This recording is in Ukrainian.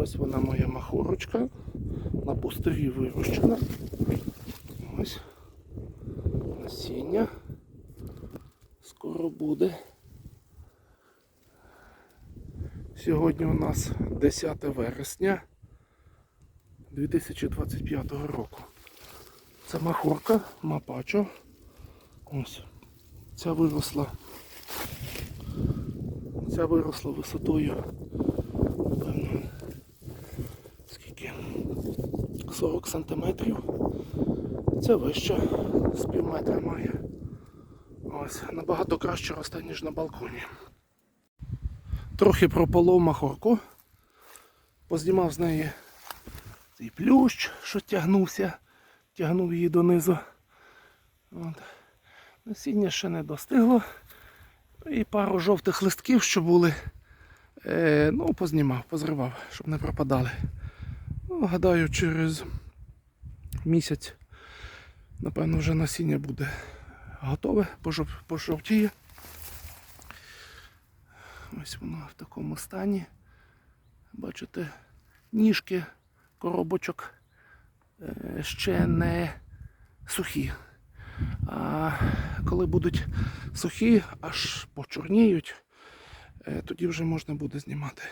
Ось вона моя махорочка. На пустирі вирощена. Ось насіння. Скоро буде. Сьогодні у нас 10 вересня 2025 року. Це махорка, мапачо. Ось. Ця виросла. Ця виросла висотою. Напевно. Скільки? 40 сантиметрів. Це вище з пів метра має. Ось, набагато краще росте, ніж на балконі. Трохи прополов махорку. Познімав з неї цей плющ, що тягнувся, тягнув її донизу. От. Насіння ще не достигло. І пару жовтих листків, що були. Е, ну, познімав, позривав, щоб не пропадали. Гадаю, через місяць, напевно, вже насіння буде готове, пожов- пожовтіє. Ось воно в такому стані. Бачите, ніжки коробочок е, ще не сухі. А коли будуть сухі, аж почорніють, е, тоді вже можна буде знімати.